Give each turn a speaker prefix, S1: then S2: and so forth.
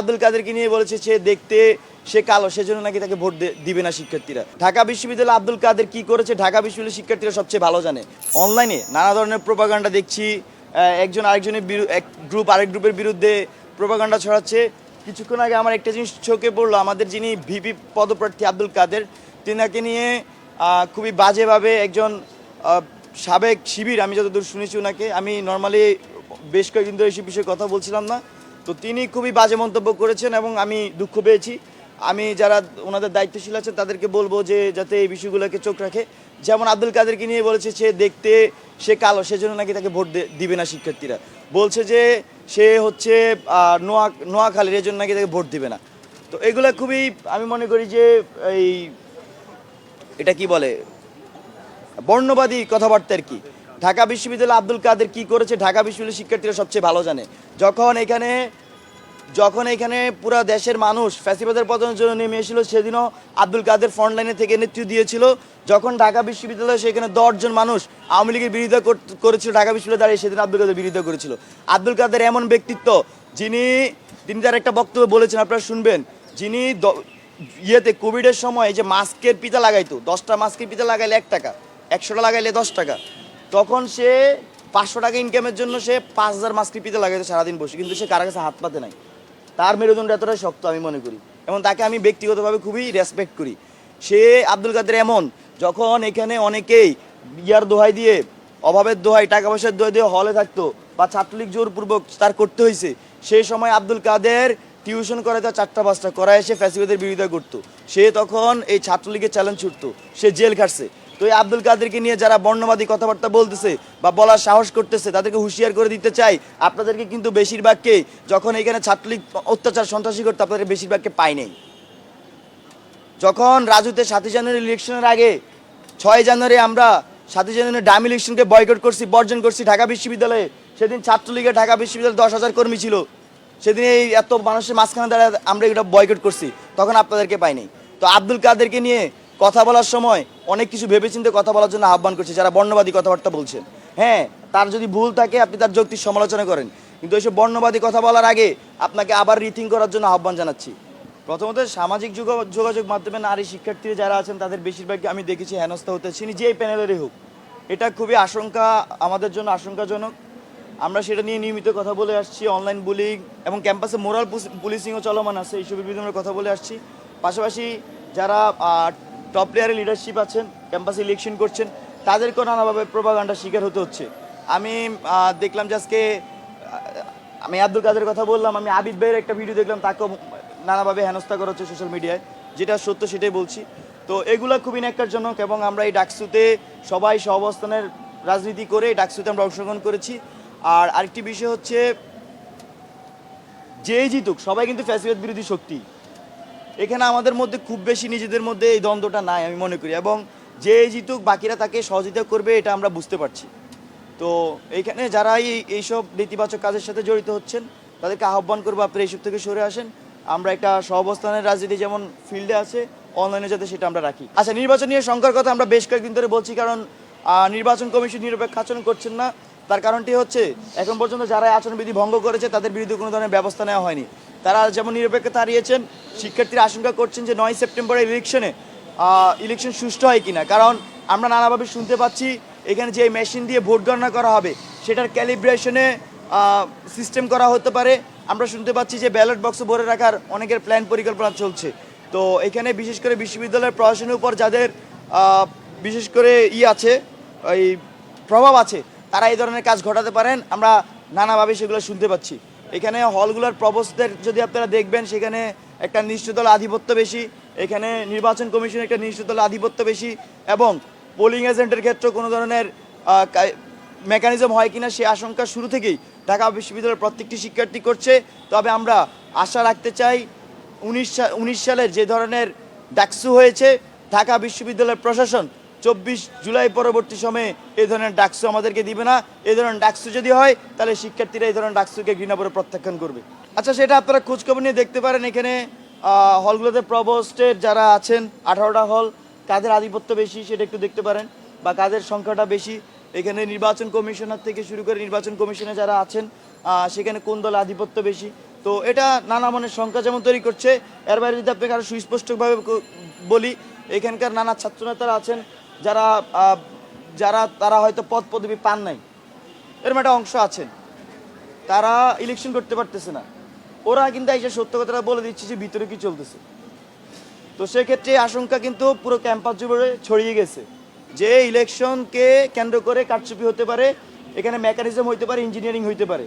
S1: আব্দুল কাদেরকে নিয়ে বলেছে সে দেখতে, সে কালো, সেজন্য নাকি তাকে ভোট দিবে না শিক্ষার্থীরা। ঢাকা বিশ্ববিদ্যালয়ে আব্দুল কাদের কি করেছে? ঢাকা বিশ্ববিদ্যালয়ের শিক্ষার্থীরা সবচেয়ে ভালো জানে। অনলাইনে নানা ধরনের প্রোপাগান্ডা দেখছি একজন আরেকজনের এক গ্রুপ আরেক গ্রুপের বিরুদ্ধে প্রোপাগান্ডা ছড়াচ্ছে। কিছুক্ষণ আগে আমার একটা জিনিস চোখে পড়ল, আমাদের যিনি ভিপি পদপ্রার্থী আব্দুল কাদের, তিনাকে নিয়ে খুবই বাজেভাবে একজন সাবেক শিবির, আমি যতদূর শুনেছি ওনাকে আমি নর্মালি বেশ কয়েকদিন ধরে এইসব বিষয়ে কথা বলছিলাম না তো তিনি খুবই বাজে মন্তব্য করেছেন এবং আমি দুঃখ পেয়েছি। আমি যারা ওনাদের দায়িত্বশীল আছেন, তাদেরকে বলব যে যাতে এই বিষয়গুলোকে চোখ রাখে। যেমন আব্দুল কাদেরকে নিয়ে বলেছে, সে দেখতে সে কালো, সেজন্য নাকি তাকে ভোট দিবে না শিক্ষার্থীরা। বলছে যে সে হচ্ছে নোয়া নোয়াখালীর, এজন্য নাকি তাকে ভোট দিবে না। তো এগুলো খুবই আমি মনে করি যে এই, এটা কি বলে, বর্ণবাদী কথাবার্তা আর কি? ঢাকা বিশ্ববিদ্যালয় আব্দুল কাদের কি করেছে? ঢাকা বিশ্ববিদ্যালয়ের শিক্ষার্থীরা সবচেয়ে ভালো জানে। যখন এখানে যখন এখানে পুরো দেশের মানুষ ফ্যাসিবাদের পতনের জন্য নেমে এসেছিল, সেদিনও আব্দুল কাদের ফ্রন্ট লাইনে থেকে নেতৃত্ব দিয়েছিল। যখন ঢাকা বিশ্ববিদ্যালয়ে সেখানে দশজন মানুষ আওয়ামী লীগের বিরোধিতা কর- করেছিল, ঢাকা বিশ্ববিদ্যালয়ে দাঁড়িয়ে সেদিন আব্দুল কাদের বিরোধিতা করেছিল। আব্দুল কাদের এমন ব্যক্তিত্ব যিনি, তিনি তার একটা বক্তব্য বলেছেন, আপনারা শুনবেন। যিনি ইয়েতে কোভিডের সময় যে মাস্কের পিতা লাগাইতো, দশটা মাস্কের পিতা লাগাইলে এক টাকা, একশোটা লাগাইলে দশ টাকা। তখন সে পাঁচশো টাকা ইনকামের জন্য সে পাঁচ হাজার মাস্কের পিতা লাগাইতো সারাদিন বসে। কিন্তু সে কারও কাছে হাত পাতে নাই। তার মেরুদণ্ড এতটাই শক্ত আমি মনে করি। এবং তাকে আমি ব্যক্তিগতভাবে খুবই রেসপেক্ট করি। সে আব্দুল কাদের এমন, যখন এখানে অনেকেই ইয়ার দোহাই দিয়ে, অভাবের দোহাই টাকা পয়সার দোহাই দিয়ে হলে থাকতো বা ছাত্রলীগ জোরপূর্বক তার করতে হয়েছে, সেই সময় আব্দুল কাদের টিউশন করে তার চারটা পাঁচটা করায় এসে ফ্যাসিবাদের বিরোধিতা করতো। সে তখন এই ছাত্রলীগের চ্যালেঞ্জ ছুটতো। সে জেল খাটছে। তো এই আব্দুল কাদেরকে নিয়ে যারা বর্ণবাদী কথাবার্তা বলতেছে বা বলার সাহস করতেছে, তাদেরকে হুঁশিয়ার করে দিতে চাই। আপনাদেরকে কিন্তু বেশিরভাগকে যখন এখানে ছাত্রলীগ অত্যাচার সন্ত্রাসী করতে আপনাদের বেশিরভাগকে পাই নেই। যখন রাজুতে সাতই জানুয়ারি ইলেকশনের আগে ছয় জানুয়ারি আমরা সাতই জানুয়ারি ডাম ইলেকশনকে বয়কট করছি, বর্জন করছি ঢাকা বিশ্ববিদ্যালয়ে, সেদিন ছাত্রলীগের ঢাকা বিশ্ববিদ্যালয়ে দশ হাজার কর্মী ছিল। সেদিন এই এত মানুষের মাঝখানে দাঁড়ায় আমরা এটা বয়কট করছি, তখন আপনাদেরকে পাইনি তো আব্দুল কাদেরকে নিয়ে কথা বলার সময় অনেক কিছু ভেবেচিন্তে কথা বলার জন্য আহ্বান করছে, যারা বর্ণবাদী কথাবার্তা বলছেন। হ্যাঁ তার যদি ভুল থাকে, আপনি তার যৌক্তিক সমালোচনা করেন। কিন্তু এইসব বর্ণবাদী কথা বলার আগে আপনাকে আবার রিথিং করার জন্য আহ্বান জানাচ্ছি। প্রথমত, সামাজিক যোগা- যোগাযোগ মাধ্যমে নারী শিক্ষার্থীরা যারা আছেন, তাদের বেশিরভাগই আমি দেখেছি হেনস্থা হতে তিনি যেই প্যানেলেরই হোক। এটা খুবই আশঙ্কা, আমাদের জন্য আশঙ্কাজনক। আমরা সেটা নিয়ে নিয়মিত কথা বলে আসছি অনলাইন বুলিং এবং ক্যাম্পাসে মোরাল পুলিশিংও চলমান আছে, এইসবের বিরুদ্ধে আমরা কথা বলে আসছি। পাশাপাশি যারা টপ প্লেয়ারের লিডারশিপ আছেন ক্যাম্পাসে ইলেকশন করছেন, তাদেরকেও নানাভাবে প্রভাগান্ডার শিকার হতে হচ্ছে। আমি দেখলাম যে আজকে আমি আব্দুল কাদের কথা বললাম, আমি আবিদ ভাইয়ের একটা ভিডিও দেখলাম, তাকেও নানাভাবে হেনস্থা করা হচ্ছে সোশ্যাল মিডিয়ায় যেটা সত্য সেটাই বলছি। তো এগুলো খুবই ন্যাক্কারজনক এবং আমরা এই ডাকসুতে সবাই সহাবস্থানের রাজনীতি করে এই ডাকসুতে আমরা অংশগ্রহণ করেছি। আর আরেকটি বিষয় হচ্ছে, যেই জিতুক, সবাই কিন্তু ফ্যাসিবাদ বিরোধী শক্তি। এখানে আমাদের মধ্যে খুব বেশি নিজেদের মধ্যে এই দ্বন্দ্বটা নাই, আমি মনে করি। এবং যে জিতুক, বাকিরা তাকে সহযোগিতা করবে, এটা আমরা বুঝতে পারছি। তো এইখানে যারা এই এইসব নেতিবাচক কাজের সাথে জড়িত হচ্ছেন, তাদেরকে আহ্বান করব আপনারা এইসব থেকে সরে আসেন। আমরা একটা সহাবস্থানের রাজনীতি যেমন ফিল্ডে আছে অনলাইনে যাতে সেটা আমরা রাখি। আচ্ছা নির্বাচন নিয়ে শঙ্কার কথা আমরা বেশ কয়েকদিন ধরে বলছি, কারণ নির্বাচন কমিশন নিরপেক্ষ আচরণ করছেন না। তার কারণটি হচ্ছে, এখন পর্যন্ত যারা এই আচরণবিধি ভঙ্গ করেছে, তাদের বিরুদ্ধে কোনো ধরনের ব্যবস্থা নেওয়া হয়নি। তারা যেমন নিরপেক্ষতা হারিয়েছেন শিক্ষার্থীরা আশঙ্কা করছেন যে নয় সেপ্টেম্বরের ইলেকশনে ইলেকশন সুষ্ঠু হয় কিনা। কারণ আমরা নানাভাবে শুনতে পাচ্ছি, এখানে যে মেশিন দিয়ে ভোট গণনা করা হবে, সেটার ক্যালিব্রেশনে সিস্টেম করা হতে পারে। আমরা শুনতে পাচ্ছি যে ব্যালট বক্স ভরে রাখার অনেকের প্ল্যান পরিকল্পনা চলছে। তো এখানে বিশেষ করে বিশ্ববিদ্যালয়ের প্রশাসনের উপর যাদের বিশেষ করে ই আছে ওই প্রভাব আছে তারা এই ধরনের কাজ ঘটাতে পারেন, আমরা নানাভাবে সেগুলো শুনতে পাচ্ছি। এখানে হলগুলোর প্রবস্থের যদি আপনারা দেখবেন, সেখানে একটা নিশ্চিত দল আধিপত্য বেশি, এখানে নির্বাচন কমিশনের একটা নিশ্চিত দল আধিপত্য বেশি, এবং পোলিং এজেন্টের ক্ষেত্রে কোনো ধরনের মেকানিজম হয় কিনা সে আশঙ্কা শুরু থেকেই ঢাকা বিশ্ববিদ্যালয়ের প্রত্যেকটি শিক্ষার্থী করছে। তবে আমরা আশা রাখতে চাই, উনিশ উনিশ সালের যে ধরনের ডাকসু হয়েছে, ঢাকা বিশ্ববিদ্যালয়ের প্রশাসন চব্বিশ জুলাই পরবর্তী সময়ে এই ধরনের ডাকসু আমাদেরকে দিবে না। এই ধরনের ডাকসু যদি হয়, তাহলে শিক্ষার্থীরা এই ধরনের ডাকসুকে ঘৃণা করে প্রত্যাখ্যান করবে। আচ্ছা সেটা আপনারা খোঁজখবর নিয়ে দেখতে পারেন এখানে। হলগুলোতে প্রবোস্টের যারা আছেন, আঠারোটা হল, কাদের আধিপত্য বেশি সেটা একটু দেখতে পারেন, বা কাদের সংখ্যাটা বেশি। এখানে নির্বাচন কমিশনার থেকে শুরু করে নির্বাচন কমিশনে যারা আছেন সেখানে কোন দলে আধিপত্য বেশি। তো এটা নানা মনের সংখ্যা যেমন তৈরি করছে, এর বাইরে যদি আপনাকে আরও সুস্পষ্টভাবে বলি, এখানকার নানা ছাত্রনেতারা আছেন যারা যারা, তারা হয়তো পদ পদবি পান নাই। এরকম একটা অংশ আছেন। তারা ইলেকশন করতে পারতেছে না। ওরা কিন্তু এসে সত্য কথাটা বলে দিচ্ছে যে ভিতরে কি চলতেছে। তো সেক্ষেত্রে আশঙ্কা কিন্তু পুরো ক্যাম্পাস জুড়ে ছড়িয়ে গেছে যে ইলেকশনকে কেন্দ্র করে কারচুপি হতে পারে, এখানে মেকানিজম হইতে পারে ইঞ্জিনিয়ারিং হইতে পারে।